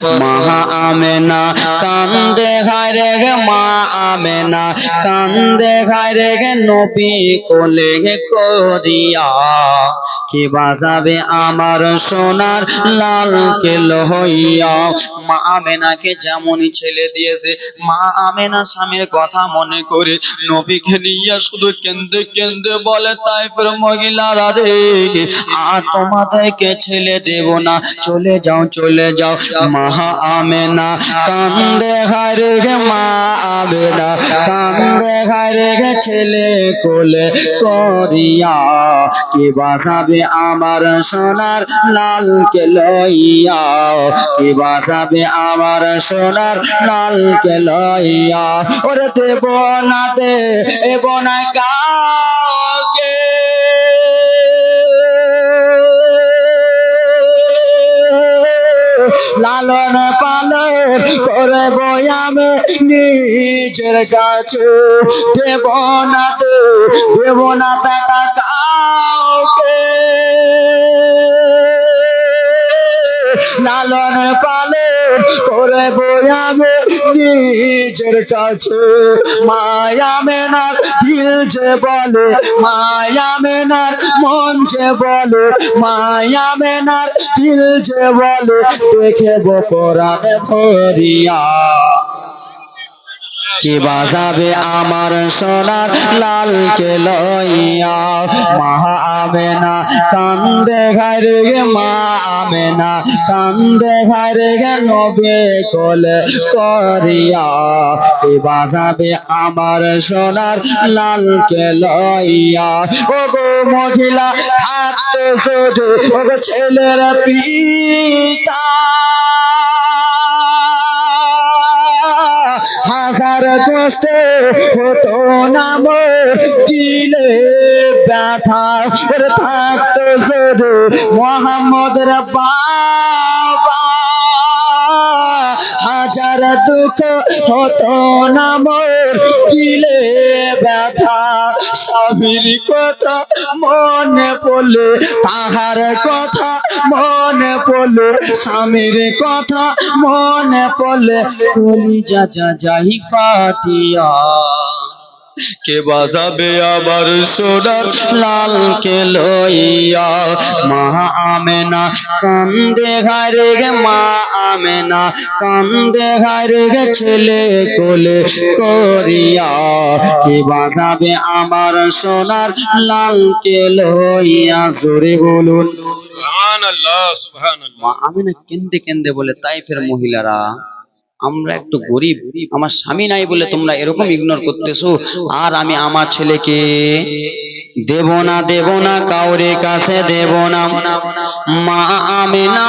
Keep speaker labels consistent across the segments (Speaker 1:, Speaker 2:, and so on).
Speaker 1: মহা আমেনা কান্দে রে গে মা আমেনা কান্দে ঘাইরে গে নবী কোলে করিয়া। কি বাজাবে আমার সোনার লাল কেল লহইয়া মা আমেনাকে যেমনই ছেলে দিয়েছে, মা আমেনা স্বামীর কথা মনে করে নবীকে নিয়ে শুধু কেন্দে কেন্দে বলে, তাইফের মহিলারা রে, আর তোমাদেরকে ছেলে দেব না। চলে যাও চলে যাও। মা আমেনা কান্দে হারে গে মা আমেনা, কান্দে হারে গে ছেলে কোলে করিয়া, কি বাসাবে আমার সোনার লাল কে লইয়া, কি বাসাবে আমার সোনার লাল কে লইয়া। ওরে দেব না দে এব না কাউকে। লালন পালন করে বয়ামে নিজের কাছে। দেব না দে দেব না বেটা কাউকে। লালন পালন করে বোয়াবে নিজের কাছে। মায়া মেনার দিল যে বলে, মায়া মেনার মন যে বলে, মায়া মেনার দিল যে বলে। দেখে বকরা ভরিয়া কি বাজাবে আমার সোনার লাল কে লইয়া? মা আমেনা কান্দে ঘরে গে, মা আমেনা কান্দে ঘরে গে, নবে কোলে করিয়া। কি বাজাবে আমার সোনার লাল কে লইয়া? ও গো মহিলা থাকতে শুধু ও গো ছেলের পিতা। হাজার কষ্টে হতো নাম দিলে ব্যথা থাকতো শুধু মোহাম্মদের বাবা হাজার দুঃখ হতো মোর কিলে ব্যথা সবির কথা মনে পড়লে, তাহার কথা মনে পড়লে, স্বামীর কথা মনে পড়লে যা যা যাই ফাটিয়া। কে বাজাবে আবার সোনার লাল কে লইয়া মা আমেনা। কান্দে ঘরে গে মা আমেনা। কান্দে ঘরে গে ছেলে কোলে করিয়া। কে বাজাবে আমার সোনার? লাল কে লইয়া। জোরে বলুন।
Speaker 2: সুবহানাল্লাহ সুবহানাল্লাহ।
Speaker 1: মা আমিনা কেন্দে কেন্দে বলে তাইফের মহিলারা আমরা একটু গরিব, আমার স্বামী নাই বলে তোমরা এরকম ইগনোর করতেছো, আর আমি আমার ছেলেকে দেব না দেব না, কাউরে কাছে দেব না। মা আমিনা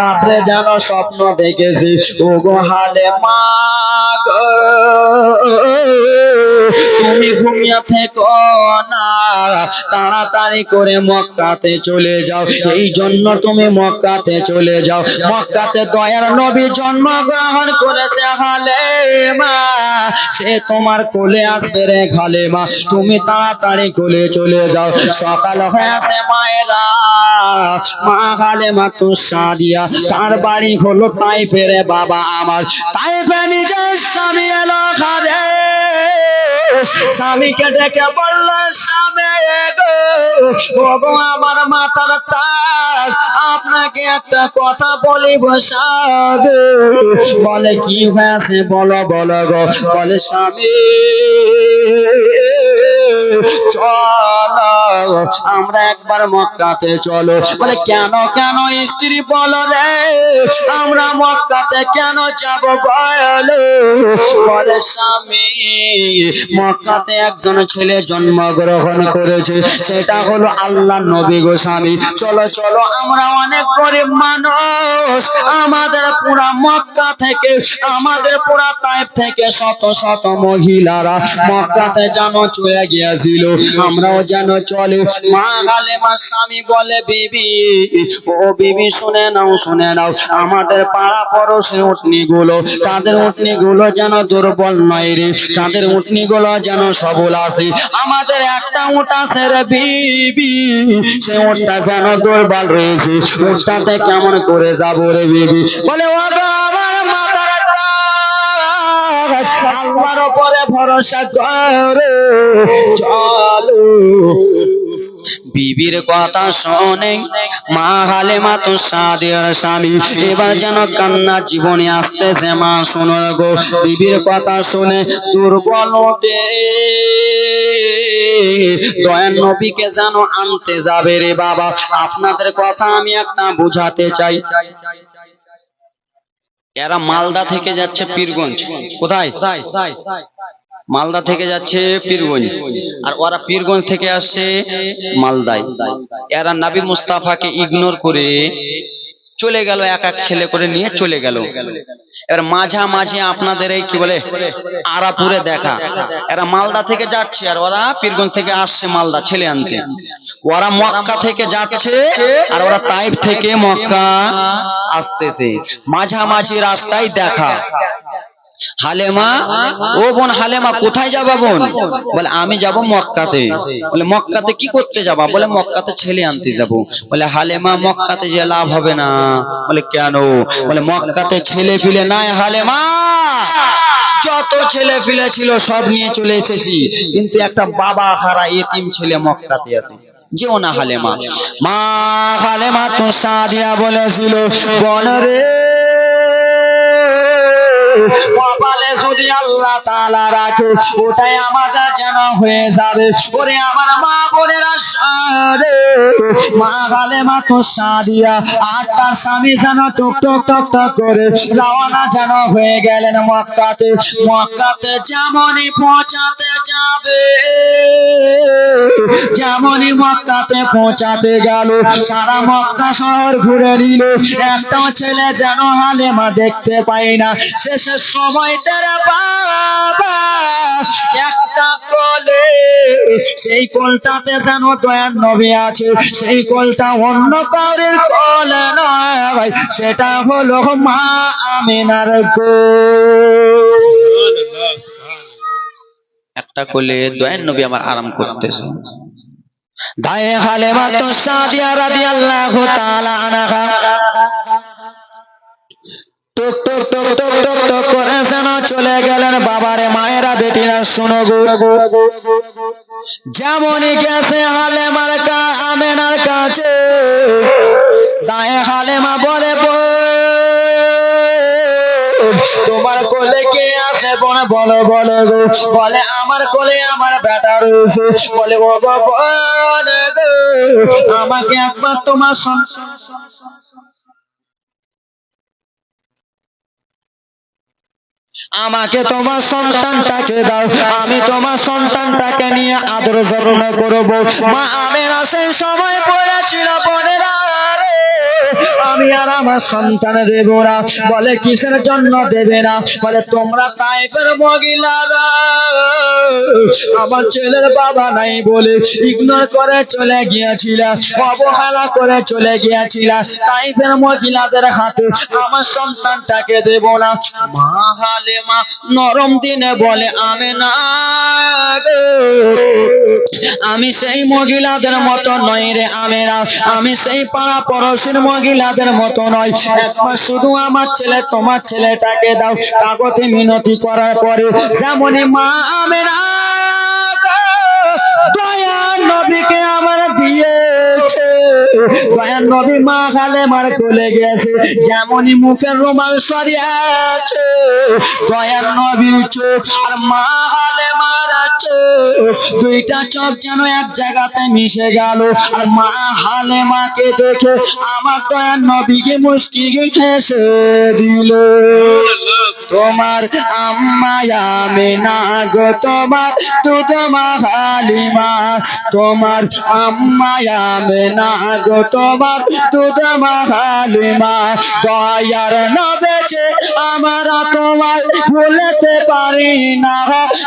Speaker 1: রাত্রে যেন স্বপ্ন দেখেছি, ওগো হালিমা গো। তুমি ঘুমিয়ে থেকো না, তাড়াতাড়ি করে মক্কাতে চলে যাও। এই জন্য তুমি মক্কাতে চলে যাও। মক্কাতে দয়ার নবী জন্মগ্রহণ করেছে হালেমা সে তোমার কোলে আসবে রে ঘালে মা। তুমি তাড়াতাড়ি কোলে চলে যাও। সকাল হয়েছে মায়েরা মা হালেমা তো সাদিয়া তার বাড়ি হলো তাই ফেরে বাবা আমার। তাই নিজের স্বামী এলো ঘরে। স্বামীকে ডেকে বলল, স্বামী গো ও আমার মাথার তাজ, আপনাকে একটা কথা বলিব সাধু। বলে, কি হয়েছে? বলো বলো গো। বলে, স্বামী, চলো, আমরা একবার মক্কাতে চলো। বলে, কেন কেন স্ত্রী বলো রে? আমরা মক্কাতে কেন যাব বলো? বলে, স্বামী মক্কাতে একজন ছেলে জন্মগ্রহণ করেছে, সেটা হলো আল্লাহ নবী গো স্বামী। চলো চলো, আমরা অনেক গরিব মানুষ। আমাদের পুরা মক্কা থেকে, আমাদের পুরা তাইফ থেকে শত শত মহিলারা মক্কাতে যেন চলে গিয়েছিল। আমরাও যেন চলে। মা গালে মা স্বামী বলে, বিবি, ও বিবি, শুনে নাও শুনে নাও। আমাদের পাড়া পড়োশে উঠনি গুলো তাদের উঠনি গুলো যেন দুর্বল নয় রে। তাদের উঠনি গুলো যেন সবল আসি আমাদের একটা উঠ আছে বিবি, সে উঠটা যেন দুর্বল রয়েছে। উঠটাতে কেমন করে যাব রে বিবি? বলে, ও আমার আল্লাহর উপরে ভরসা করে চলো। বিবির কথা শোনে। মা হালে মা তো সাদের স্বামী। এবার যেন কান্না জীবনে আসতেছে মা, শোনো গো। বিবির কথা শুনে, দুর্বল দয়ান নবীকে যেন আনতে যাবে রে বাবা। আপনাদের কথা আমি একটা বুঝাতে চাই। এরা মালদা থেকে যাচ্ছে পীরগঞ্জ। কোথায়? মালদা থেকে যাচ্ছে পীরগঞ্জ। আর ওরা পীরগঞ্জ থেকে আসছে মালদায়। এরা নাবি মুস্তাফাকে ইগনোর করে চলে গেল, এক এক ছেলে করে নিয়ে চলে গেল। এবার মাঝামাঝি আপনাদের এই কি বলে, আরাপুরে দেখা। এরা মালদা থেকে যাচ্ছে আর ওরা পীরগঞ্জ থেকে আসছে মালদা ছেলে আনতে। ওরা মক্কা থেকে যাচ্ছে আর ওরা তাইফ থেকে মক্কা আসতেছে। মাঝামাঝি রাস্তায় দেখা। হালেমা, ও বোন হালেমা, কোথায় যাবা বোন? বলে, আমি যাব মক্কাতে। বলে, মক্কাতে কি করতে যাবা? বলে, মক্কাতে ছেলে আনতে যাব। বলে, হালেমা, মক্কাতে যে লাভ হবে না। বলে, কেন? বলে, মক্কাতে ছেলে ফিলে নাই হালেমা। যত ছেলে ফিলে ছিল, সব নিয়ে চলে এসেছি। কিন্তু একটা বাবা হারা এতিম ছেলে মক্কাতে আছে। যেও না হালেমা। মা হালেমা তো সাদিয়া বলেছিল, বন রে। কপালে যদি আল্লাহ তাআলা রাখে, ওটাই আমাদের যেন হয়ে যাবে। ওরে আমার মা বোনেরা, সারে। মা গালে মা তো সাদিয়া, আর তার স্বামী যেন টুক টুক টক টক করে রওনা যেন হয়ে গেলেন মক্কাতে। মক্কাতে যেমনই পৌঁছাতে যাবে, যেমনই মক্কাতে পৌঁছাতে গেল, সারা মক্কা শহর ঘুরে নিল। একটা ছেলে যেন হালেমা দেখতে পাই না। শেষের সময় তারা বাবা একটা কোলে সেই কোলটাতে যেন দয়ার নবী আছে সেই কোলটা অন্য কাউরের কোল নয় ভাই সেটা হলো মা আমিনার
Speaker 2: সুবহানাল্লাহ
Speaker 1: একটা কোলে দয়ান নবী আমার আরাম করতেছে। দায়ে হালেমা তো সাদিয়া রাদিয়াল্লাহু তাআলা আনহা। টুক টুক টুক টুক টুক টুক করে যেন চলে গেলেন বাবারে মায়েরা বেটিরা শুনো গো। যেমনই গেছে হালেমার কা আমেনার কাছে দায়ে হালেমা বলে বোন, তোমার কোলে কে আছে বোন? বলো বলো গো। বলে আমার কোলে আমার বেটা রয়েছে। বলে ও গো আমাকে একবার তোমার সন্তান আমাকে তোমার সন্তানটাকে দাও। আমি তোমার সন্তানটাকে নিয়ে আদর যত্ন করব। মা আমেরা সেই সময় পড়েছিল আমি আর আমার সন্তান দেব না। বলে, কিসের জন্য দেবে না? বলে, তোমরা তাইফের মহিলারা আমার ছেলের বাবা নাই বলে ইগনোর করে চলে গিয়েছিল, অবহেলা করে চলে গিয়েছিল। তাইফের মহিলাদের হাতে আমার সন্তানটাকে দেব না। মা হালেমা নরম দিনে বলে আমি না আমি সেই মহিলাদের মতো নই রে আমেরা আমি সেই পাড়া পড়োশির মহিলাদের মতো নয় একবার শুধু আমার ছেলে, তোমার ছেলেটাকে দাও। কাগজে মিনতি করার পরে যেমনই মা আমেরা দয়া নবীকে আমার দিয়েছে দয়ার নবী মা খালে মার কোলে গেছে, যেমনই মুখের রুমাল সরিয়েছে দয়ার নবী চোখ আর মা মারা চোখ দুইটা চোখ যেন এক জায়গাতে মিশে গেল, আর মা হালে মাকে দেখে আমার দয়ার নবীকে মুষ্টিকে হেসে দিল। তোমার আম্মায়া মেনা গো, তোমার দুধ মা হালিমা তোমার আম্মায়া মেনা গো তোমার দুধ মা হালিমা দয়ার নবেছে আমরা তোমার ভুলতে পারি না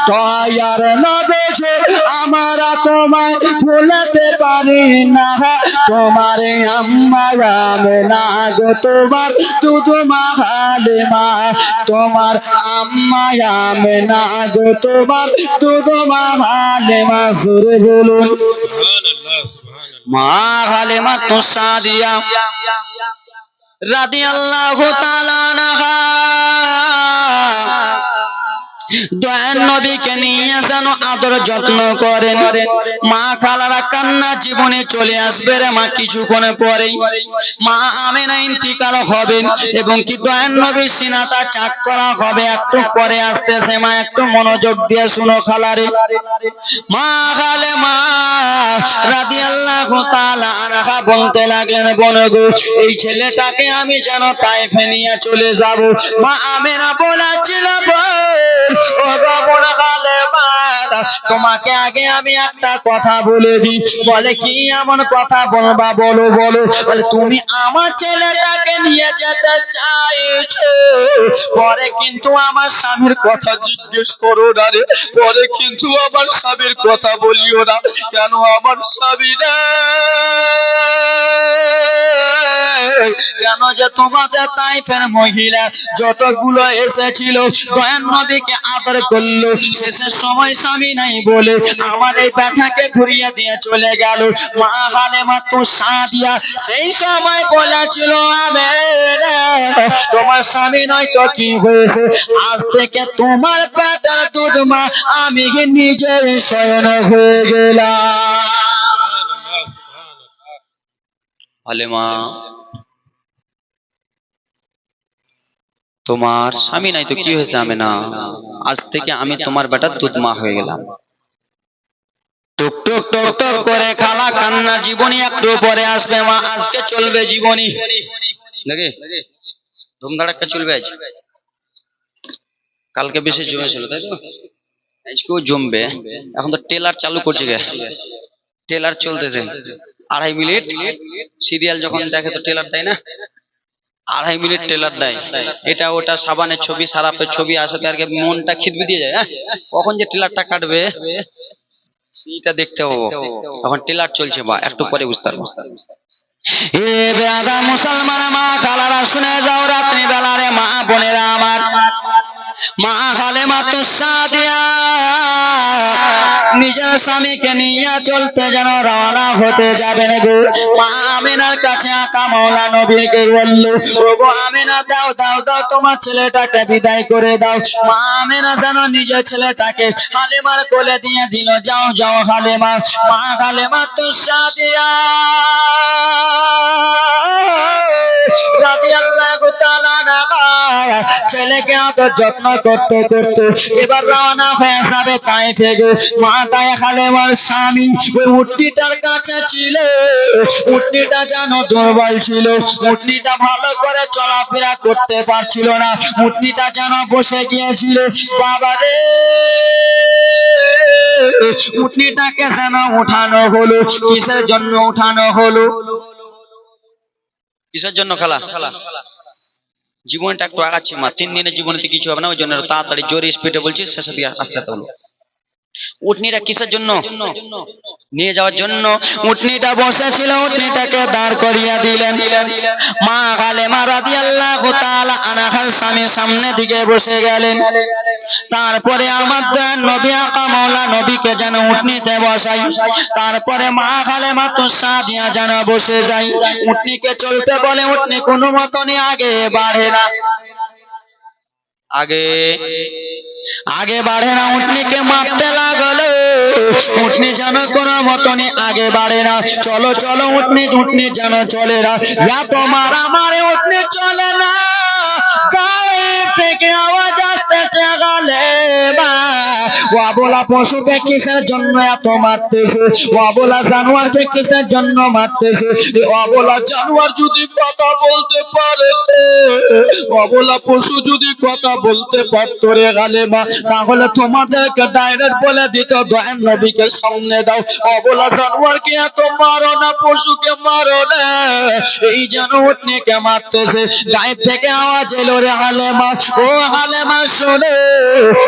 Speaker 1: দয়ার নবেছে আমরা তোমার ভুলতে পারি না তোমার আম্মায়া মেনা গো, তোমার দুধ মা হালিমা তোমার আম্মায়া মেনা গো, তোমার দুধ মা হালিমা সুরে বলুন
Speaker 2: সুবহানাল্লাহ।
Speaker 1: মা হালিমা তো সাদিয়া। রাদিয়াল্লাহু তাআলা আনহা। নবীকে নিয়ে যেন আদর যত্ন মা খালারা কান্না জীবনে চলে আসবে রে মা কিছুক্ষণে পরে মা ইন্তিকাল হবে এবং কি নবীর সিনাটা চাক করা হবে একটু পরে আসতেছে মা, একটু মনোযোগ দিয়ে শুনো খালারে। মা খালে মা আনহা বলতে লাগলেন বনগো এই ছেলেটাকে আমি যেন তাইফে নিয়ে চলে যাব। মা আমেনা বলা ছিল মা তোমাকে আগে আমি একটা কথা বলে দিই। বলে, কি এমন কথা বলবা? বলো বলো। বলে, তুমি আমার ছেলেটাকে নিয়ে যেতে চাইছো। পরে কিন্তু আমার স্বামীর কথা জিজ্ঞেস করো না রে। পরে কিন্তু আমার স্বামীর কথা বলিও না। কেন আমার স্বামী না কেন যে তোমাদের তাইফের মহিলা যতগুলো এসেছিল দয়ান নবীকে আদর করল। শেষের সময় স্বামী নাই বলে আমার এই ব্যাটাকে ঘুরিয়ে দিয়ে চলে গেল। মা হালে মাত্র সাদিয়া সেই সময় বলেছিল আমি তোমার স্বামী নয় তো কি হয়েছে? আজ থেকে তোমার পেটার দুধ মা আমি নিজে শয়ন হয়ে গেলাম?
Speaker 2: সুবহানাল্লাহ সুবহানাল্লাহ।
Speaker 1: হালেমা তোমার স্বামী নাই তো কি হয়েছে আমি না? আজ থেকে আমি তোমার বেটা দুধ মা হয়ে গেলাম। টুক টুক টুক টুক করে খালা কান্না জীবনী একটু পরে আসবে মা আজকে চলবে জীবনী। নাকি? ধুমধাড়াক্কা চলবে আজ। কালকে বেশি জমেছিল তাই তো? আজকেও জমবে। এখন তো টেলার চালু করছে গে। টেলার চলতেছে। আড়াই মিনিট। সিরিয়াল যখন দেখে তো টেলার তাই না। আড়াই মিনিট ট্রেলার দেয়। এটা ওটা সাবানের ছবি, সারাপের ছবি আসে আর মনটা খিদবি দিয়ে যায় হ্যাঁ? কখন যে ট্রেলারটা কাটবে, সেইটা দেখতে পাবো। এখন ট্রেলার চলছে, বা একটু পরে বুঝতে পারব। এ বেদা মুসলমান মা কালারা শুনে যাও রাত্রি বেলারে মা বোনেরা আমার। মা খালে মাত্র নিজের স্বামীকে নিয়ে চলতে যেন রওনা হতে যাবেন গো। মা আমিনার কাছে আকা মৌলা নবীকে বলল ও আমিনা, দাও দাও দাও, তোমার ছেলেটাকে বিদায় করে দাও। মা আমিনা যেন নিজের ছেলেটাকে হালিমার কোলে দিয়ে দিল, যাও যাও হালিমা মা হালিমা তো সাদিয়া রাদিয়াল্লাহু তাআলা ছেলেকে অত যত্ন করতে করতে এবার রওনা হয়ে যাবে তাইফে গো মা তাই খালেমার স্বামী ওই উটনিটার কাছে ছিল। উটনিটা যেন দুর্বল ছিল। উটনিটা ভালো করে চলাফেরা করতে পারছিল না। উটনিটা যেন বসে গিয়েছিল। বাবা রে! উটনিটাকে যেন উঠানো হলো। কিসের জন্য উঠানো হলো? কিসের জন্য খেলা? জীবনটা একটু আগাচ্ছে মা, তিন দিনের জীবনে কিছু হবে না, ওই জন্য তাড়াতাড়ি জোরে স্পিডে বলছি শেষে দিয়ে আসতে হলো উটনিটা কিসের জন্য? নিয়ে যাওয়ার জন্য। উটনিটা বসেছিল উটনিটাকে দাঁড় করিয়া দিলেন। মা গালে মা রাদিয়াল্লাহু তাআলা আনাহার স্বামী সামনে দিকে বসে গেলেন। তারপরে আমার নবী আকা মৌলা নবীকে যেন উটনিতে বসাই। তারপরে মা খালে মা তো সাদিয়া যেন বসে যাই। উটনিকে চলতে বলে উটনি কোনো মতনই আগে বাড়ে না। আগে আগে বাড়ে না, উঠনিকে মারতে লাগল। উঠনি যেন কোনো মতনে আগে বাড়ে না। চলো চলো, উঠনি উঠনি যেন চলে না। যা তোমার আমারে উঠনি চলে না। গায়ে থেকে আওয়াজ আসতেছে গালে অবলা জন্য এত মারতেছে। অবলা জন্য মারতেছে। অবলা জানোয়ার যদি কথা বলতে পারে অবলা পশু যদি কথা বলতে রে তাহলে তোমাদেরকে ডাইরেক্ট বলে দিত দয়ান নবীকে সামনে দাও। অবলা জানোয়ারকে এত মারো না, পশুকে মারো না। এই যেন উঠনিকে মারতেছে। গায়েব থেকে আওয়াজ এলো রে হালেমা। ও হালেমা, শোনে।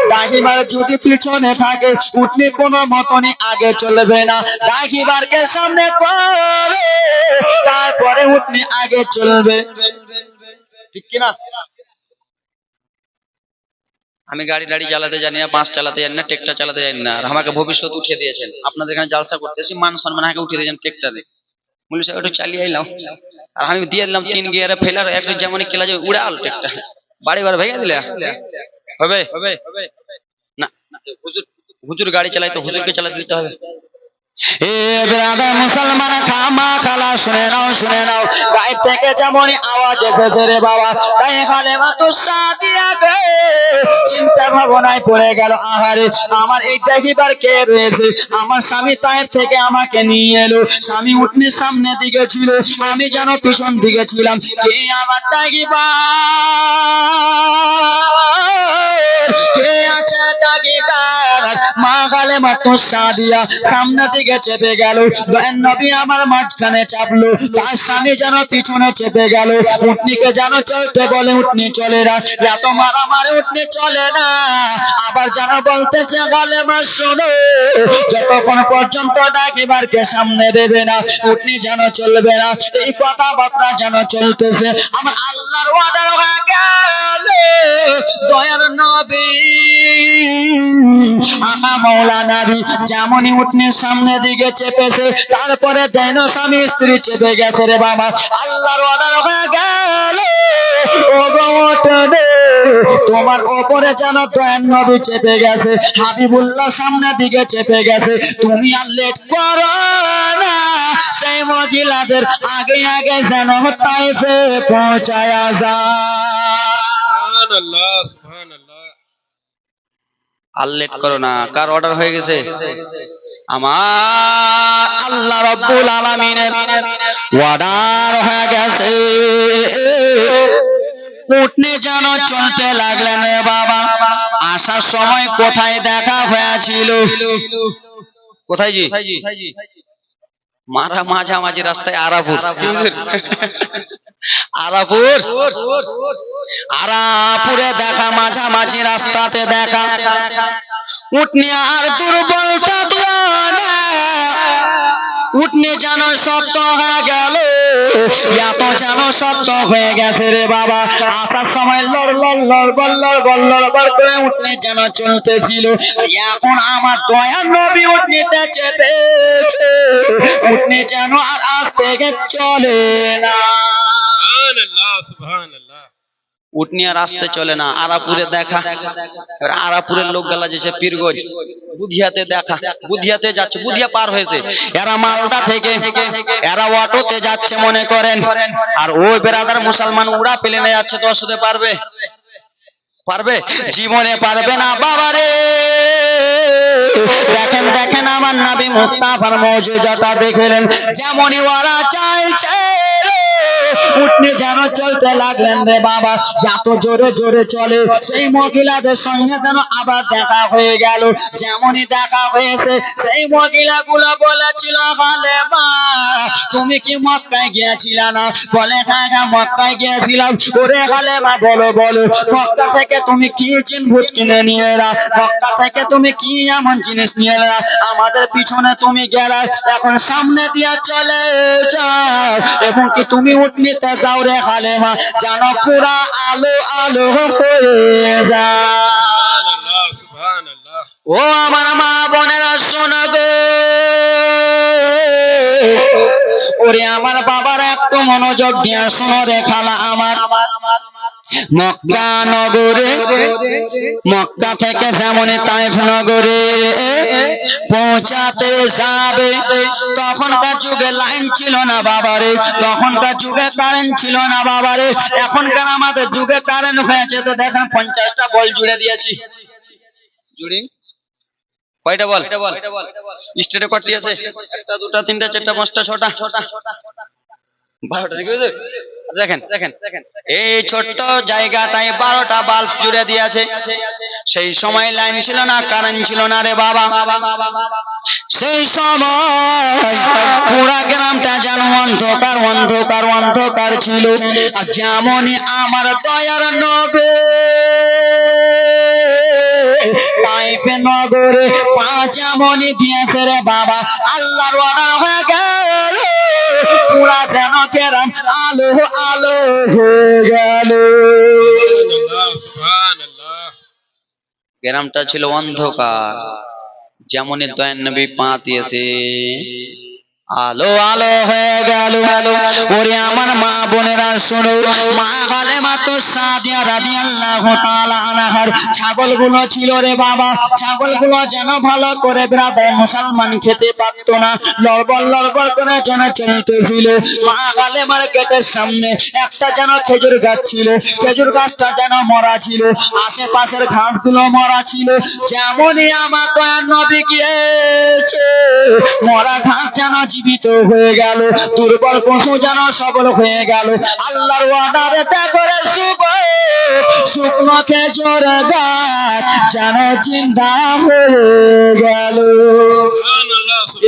Speaker 1: ডাকিবার যদি পিছনে থাকে উঠনি কোনো মতনই আগে চলবে না। ডাকিবারকে সামনে করে, তারপরে উঠনি আগে চলবে। ঠিক কিনা?
Speaker 3: আমি গাড়ি টাড়ি চালাতে জানি না, বাস চালাতে জানি না, ট্রেক্টর চালাতে জানি না। আর আমাকে ভবিষ্যৎ উঠিয়ে দিয়েছেন। আপনাদের এখানে জালসা করতেছি, মান সম্মান আমাকে উঠিয়ে দিয়েছেন ট্রেক্টরে বলি সাহেব, একটু চালিয়ে আইলাম। আর আমি দিয়ে দিলাম তিন গিয়ারে ফেলার একটা যেমন কেলা যে উড়াল ট্রেক্টর। বাড়ি ঘর ভেঙে দিলে? হবে? হবে না হুজুর হুজুর গাড়ি চালাই তো হুজুরকে চালাতে দিতে হবে
Speaker 1: আমার স্বামী সাহেব থেকে আমাকে নিয়ে এলো। স্বামী সামনে দিকে ছিল, আমি যেন পিছন দিকে ছিলাম। কে আমার ডাকিবার মা মাত্র সামনে দিকে চেপে গেল। নবী আমার মাঝখানে চাপলো, তার স্বামী যেন পিছনে চেপে গেল। যেন চলতে বলে চলে না। এত চলে না। আবার যেন মা, শোনো। যতক্ষণ পর্যন্ত ডাকিবারকে সামনে দেবে না, উটনি যেন চলবে না। এই কথাবার্তা যেন চলতেছে। আমার আল্লাহর ওয়াদার হয়ে গেল। দয়ার নবী আমা মৌলা নাবি যেমনই উঠনের সামনে দিকে চেপেছে, তারপরে দেন স্বামী স্ত্রী চেপে গেছে রে বাবা। আল্লাহর অর্ডার হয়ে গেল তোমার ওপরে যেন দয়ান নবী চেপে গেছে, হাবিবুল্লাহ সামনে দিকে চেপে গেছে। তুমি আর লেট করো না। সেই মহিলাদের আগে আগে যেন তাইফে পৌঁছায় যায়।
Speaker 3: আর লেট করো না কার অর্ডার হয়ে গেছে?
Speaker 1: আমার আল্লাহ রব্বুল আলামিনের অর্ডার হয়ে গেছে। উঠনে যেন চলতে লাগলেন রে বাবা আসার সময় কোথায় দেখা হয়েছিল?
Speaker 3: কোথায় জি? মারা মাঝামাঝি রাস্তায় আরাপুর
Speaker 1: আরাপুর। আরাপুরে দেখা মাঝামাঝি রাস্তাতে দেখা। উঠনি আর দুর্বল না উঠনি যেন শক্ত হয়ে গেল। এত যেন শক্ত হয়ে গেছে রে বাবা। আসার সময় লড় লড় লড়, বল লড়, বল করে উঠনি যেন চলতেছিল। এখন আমার দয়া নবী উঠনিতে চেপেছে। উঠনি যেন আর আজ থেকে চলে না।
Speaker 2: সুবহানাল্লাহ
Speaker 3: উটনি আর চলে না, আরাপুরে দেখা। আরাপুরের লোক গেলা যেছে পীরগঞ্জ, বুধিয়াতে দেখা, বুধিয়াতে যাচ্ছে, বুধিয়া পার হয়েছে।
Speaker 1: এরা মালদা থেকে, এরা অটোতে যাচ্ছে মনে করেন। আর ওই বেরাদার মুসলমান উড়া প্লেনে যাচ্ছে তো অসুদে পারবে? পারবে? জীবনে পারবে না, বাবারে! দেখেন দেখেন আমার নাবি মুস্তাফার মৌজুদাটা দেখলেন। যেমনই ওরা চাইছে। উঠনি যেন চলতে লাগলেন রে বাবা। এত জোরে জোরে চলে, সেই মহিলাদের সঙ্গে যেন আবার দেখা হয়ে গেল। যেমনই দেখা হয়েছে, সেই মহিলাগুলো বলেছিল, বলে মা, তুমি কি মক্কায় গিয়েছিল না? বলে হ্যাঁ হ্যাঁ মক্কায় গিয়েছিলাম। ওরে হালে মা, বলো বলো, মক্কা থেকে তুমি কি চিনভূত কিনে নিয়ে এলা? মক্কা থেকে তুমি কি এমন জিনিস নিয়ে এলা? আমাদের পিছনে তুমি গেলা, এখন সামনে দিয়ে চলে যাও। এবং কি তুমি উঠনিতে যাও রে হালে যেন পুরা আলো আলো হয়ে যা ও আমার মা বোনেরা, শোনা গো। ওরে আমার বাবার একটু মনোযোগ দিয়ে শোনো রে খালা আমার। মক্কা নগরে, মক্কা থেকে যেমন তাইফ নগরে পৌঁছাতে যাবে, তখনকার যুগে লাইন ছিল না বাবারে, তখনকার যুগে কারেন্ট ছিল না বাবারে, এখনকার আমাদের যুগে কারেন্ট হয়েছে। তো দেখেন পঞ্চাশটা বল জুড়ে দিয়েছি। জুড়ি? কয়টা বল? স্টেটে কটি আছে? একটা দুটা তিনটা চারটা পাঁচটা ছটা। বারোটা দেখেন দেখেন। এই ছোট্ট জায়গাটায় বারোটা বাল্ব জুড়ে দিয়েছে। সেই সময় লাইন ছিল না কারেন্ট ছিল না রে বাবা। সেই সময় পুরা গ্রামটা যেন অন্ধকার অন্ধকার অন্ধকার ছিল। আর যেমনই আমার দয়ার নবে নগরে পা যেমনই দিয়েছে রে বাবা হয়ে গেল। পুরা যেন গ্রাম আলো আলো হয়ে গেল। গ্রামটা ছিল অন্ধকার, যেমনই দয়ান নবী পা দিয়েছে। আলো আলো হয়ে গেল ওরে আমার মা বোনেরা, শোনো। মা গালে মাত্র সাদিয়া রাদিয়াল্লাহু তাআলা আনহার ছাগলগুলো ছিল রে বাবা। ছাগলগুলো যেন ভালো করে ব্রাদার মুসলমান খেতে পারতো না। লড়বল লড়বল করে যেন চলতেছিল। মা গালে মার গেটের সামনে একটা যেন খেজুর গাছ ছিল। খেজুর গাছটা যেন মরা ছিল। আশেপাশের ঘাসগুলো মরা ছিল। যেমনই আমার নবী গিয়েছে, মরা ঘাস যেন জীবিত হয়ে গেল। দুর্বল পশু যেন সবল হয়ে গেল। আল্লাহর ওয়াদারে করে শুভ শুকনো খেজুর গাছ যেন চিন্তা হয়ে গেল। এ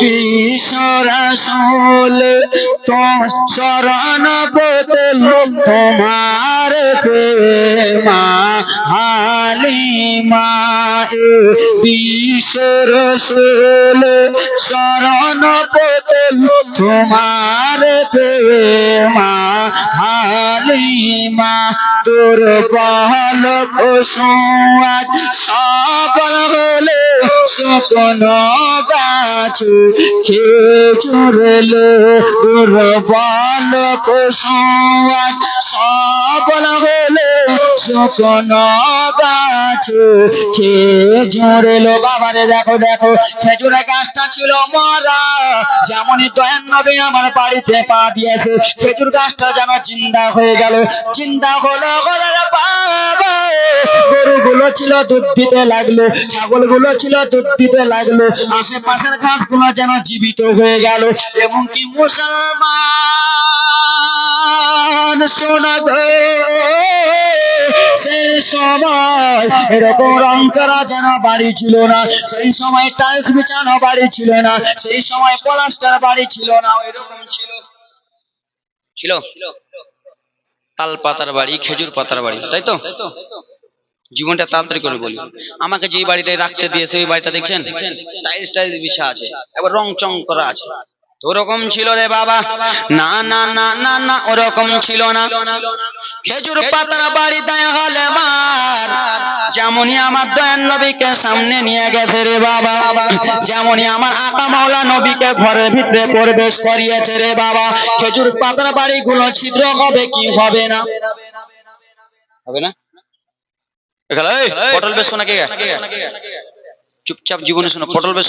Speaker 1: বিশ্বরাসুল তো শরণ বোতল তোমার প্রেমা হালিমা। এ বিশ্বরাসুল শরণ বোতল তোমার প্রেমা হালিমা দুর্বল কুসুয়াজ সবল হলে শুকনো গাছ খেজুরল। দুর্বল কুসুয়াজ সবল হলে শুকনো গাছ খেজুরল। বাবারে, দেখো দেখো, খেজুরের গাছটা ছিল মরা। যেমনই দয়ান নবী আমার বাড়িতে পা দিয়েছে, খেজুর গাছটা যেন চিন্তা হয়ে গেল। চিন্তা হলো গরুগুলো ছিল দুধ দিতে লাগল, ছাগলগুলো ছিল দুধ দিতে লাগল। আশেপাশের গাছগুলো যেন জীবিত হয়ে গেল এবং কি মুসলমান শোনা সেই সময় এরকম রং করা যেন বাড়ি ছিল না, সেই সময় টাইলস বিছানো বাড়ি ছিল না, সেই সময় প্লাস্টার বাড়ি ছিল না, এরকম ছিল। ছিল। তাল পাতার বাড়ি, খেজুর পাতার বাড়ি, তাই তো? জীবনটা তাড়াতাড়ি করে বলি। আমাকে যে বাড়িটায় রাখতে দিয়েছে, ওই বাড়িটা দেখছেন? টাইলস টাইলস বিছা আছে। এবার রং চং করা আছে। ওরকম ছিল রে বাবা। না না না না না, ওরকম ছিল না। খেজুর পাতার বাড়ি দয়া হলে যেমনই আমার দয়ান নবীকে সামনে নিয়ে গেছে রে বাবা। যেমনই আমার আকা মাওলা নবীকে ঘরের ভিতরে প্রবেশ করিয়েছে রে বাবা। খেজুর পাতার বাড়িগুলো ছিদ্র হবে কি হবে না? হবে না? পটল বেশ নাকি? চুপচাপ জীবনে শোনো, পটল বেশ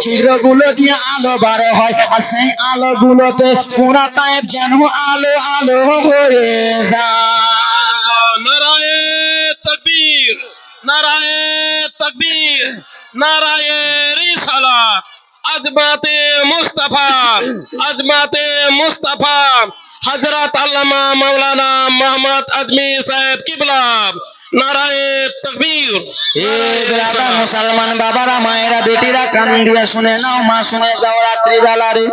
Speaker 1: ছিদ্রগুলো দিয়ে আলো বারো হয় আর সেই আলো গুলোতে পুরা তায়েব যেন আলো আলো হয়ে যায়।
Speaker 2: নারায়ে তাকবীর নারায়ে তাকবীর নারায়ে রিসালাত। আজমাতে মুস্তাফা আজমাতে মুস্তাফা। হযরত আল্লামা মাওলানা মোহাম্মদ আজমি সাহেব কিবলা। নারায়ে তাকবীর
Speaker 1: এ বেরাদা মুসলমান বাবারা মায়েরা বেটিরা কান দিয়া শুনে নাও মা শুনে যাও রাত্রি বেলা রে।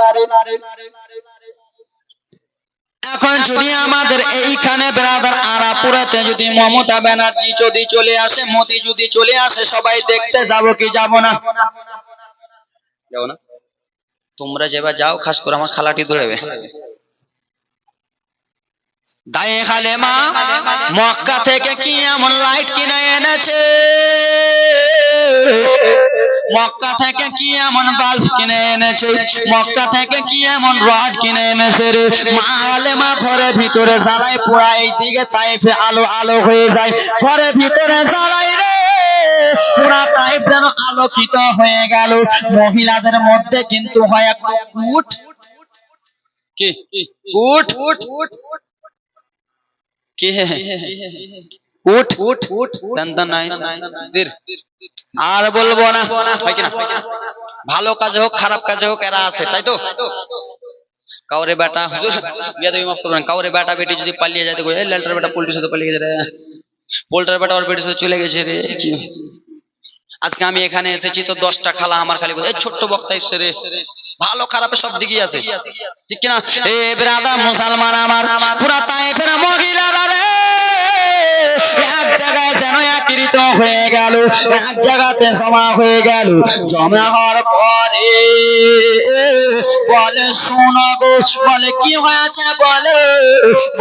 Speaker 1: এখন যদি আমাদের এইখানে বেরাদার আরাপুরাতে যদি মমতা ব্যানার্জি যদি চলে আসে মোদি যদি চলে আসে সবাই দেখতে যাব কি যাব না? যাও না। তোমরা যেবার যাও খাস করে আমার খালাটি দৌড়াবে দায়ে খালে মা মক্কা থেকে কি এমন লাইট কিনে এনেছে? মক্কা থেকে কি এমন বাল্ব কিনে এনেছে? মক্কা থেকে কি এমন রড কিনে এনেছে রে? মা আলে মা ঘরে ভিতরে জ্বালাই পোড়া এইদিকে তাইফে আলো আলো হয়ে যায়। ঘরে ভিতরে জ্বালাই রে পুরা তাইফ যেন আলোকিত হয়ে গেল। মহিলাদের মধ্যে কিন্তু হয় একটা কুট
Speaker 3: কি? উঠ কি উঠ উঠ উঠ
Speaker 1: আর বলব না
Speaker 3: ভালো কাজে হোক খারাপ কাজে হোক এরা আছে তাই তো? কাউরে বেটা বিয়া দেবী মাফ করবেন কাউরে বেটা বেটি যদি পালিয়ে যায় তো এই ল্যালটার বেটা পোল্ট্রির সাথে পালিয়ে গেছে রে। পোল্টার বেটা ওর বেটির সাথে চলে গেছে রে কি? আজকে আমি এখানে এসেছি তো দশটা খালা আমার খালি বলে, ছোট্ট বক্তা এসছে রে। ভালো খারাপের সব দিকেই আছে। ঠিক কিনা?
Speaker 1: এ ব্রাদা মুসলমান আমার পুরা তাইফের মহিলারা রে এক জায়গায় যেন একত্রিত হয়ে গেল, এক জায়গাতে জমা হয়ে গেল। জমা হওয়ার পরে, বলে, শোনো বলে, কি হয়েছে বলে?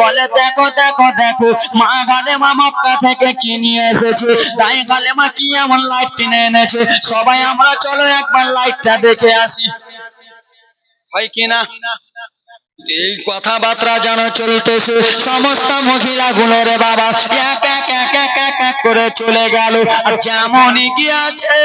Speaker 1: বলে, দেখো দেখো দেখো, মা গালে মা মক্কা থেকে কি নিয়ে এসেছে? তাই গালে মা কি এমন লাইট কিনে এনেছে? সবাই আমরা চলো একবার লাইটটা দেখে আসি।
Speaker 3: হয় কিনা
Speaker 1: এই কথাবার্তা যেন চলতেছে, সমস্ত মহিলা রে বাবা, এক এক এক এক এক করে চলে গেল, আর যেমনই গিয়েছে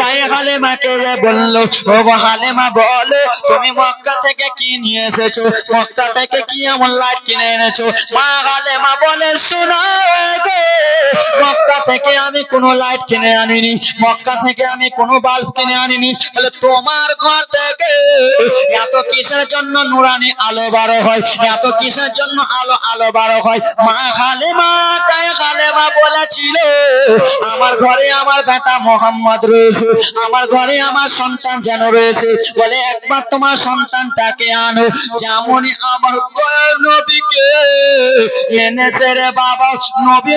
Speaker 1: তাই হালেমাকে বলল ও হালেমা, বলো, তুমি মক্কা থেকে কি নিয়ে এসেছ? মক্কা থেকে কি এমন লাইট কিনে এনেছো? মা হালেমা বলে, শোনো মক্কা থেকে আমি কোনো লাইট কিনে আনিনি। মক্কা থেকে আমি কোনো বাল্ব কিনে আনিনি। বলে তোমার ঘর থেকে এত কিসের জন্য নুরানি আলো বারো হয়? এত কিসের জন্য আলো আলো বারো হয়? মা খালে মা তাই খালে মা বলেছিল, আমার ঘরে আমার বেটা মোহাম্মদ রয়েছে। আমার ঘরে আমার সন্তান যেন রয়েছে। বলে একবার তোমার সন্তানটাকে আনো। যেমনই আমার নবীকে এনেছে রে বাবা নবী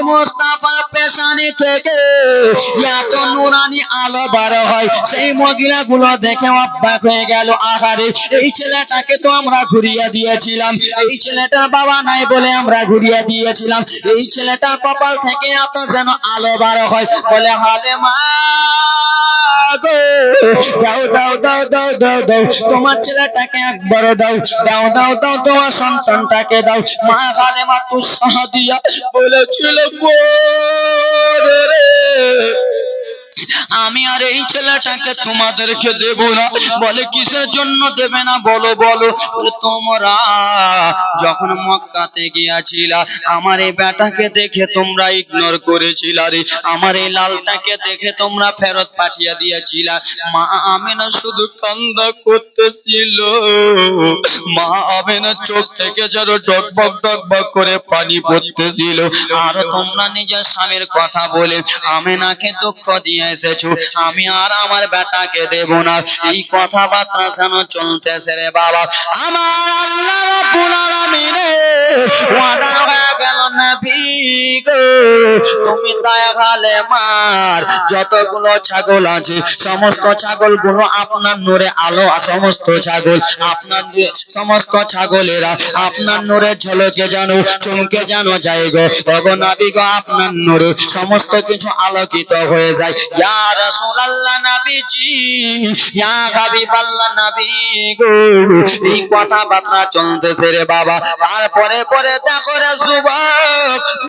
Speaker 1: এই ছেলেটাকে তো আমরা ঘুরিয়ে দিয়েছিলাম। এই ছেলেটার বাবা নাই বলে আমরা ঘুরিয়ে দিয়েছিলাম। এই ছেলেটার কপাল থেকে এত যেন আলো বার হয়। বলে হালে মা গো দাও দাও দাও দাও দাও দাও। তোমার ছেলেটাকে একবার দাও। দাও দাও দাও, তোমার সন্তানটাকে দাও। মা কালে মা তু সাহাদিয়া বলেছিল "বোরে রে। আমি আর এই ছেলেটাকে তোমাদেরকে দেব না। বলে কিসের জন্য দেবে না? বলো বলো। তোমরা যখন মক্কাতে গিয়াছিলা, আমার এই বেটাকে দেখে তোমরা ইগনোর করেছিলা রে। আমার এই লালটাকে দেখে তোমরা ফেরত পাঠিয়ে দিয়েছিলা। মা আমেনা শুধু কান্দা করতেছিল। মা আমেনা চোখ থেকে যেন ডকবক ডকবক করে পানি পড়তেছিল। আর তোমরা নিজের স্বামীর কথা বলে আমি আমেনাকে দুঃখ দিয়ে এসেছ, আমি আর আমার বেটাকে দেব না। এই কথাবার্তা যেন চলতেছে রে বাবা। আমার আল্লাহ রাব্বুল আলামিনের ওয়াদা হয়ে গেল নবী গো। তুমি দয়া খালে মার, যতগুলো ছাগল আছে, সমস্ত ছাগলগুলো আপনার নূরে আলো আর সমস্ত ছাগল আপনার নূরে- সমস্ত ছাগলেরা আপনার নূরে ঝলকে জানো চমকে জানো যায় গো। ওগো নবী গো, আপনার নূরে সমস্ত কিছু আলোকিত হয়ে যায়। ইয়া রাসূলুল্লাহ নবীজি, ইয়া হাবিবাল্লাহ নবী গো। এই কথাবার্তা চলতেছে রে বাবা। তারপরে পরে দেখো রে যুবক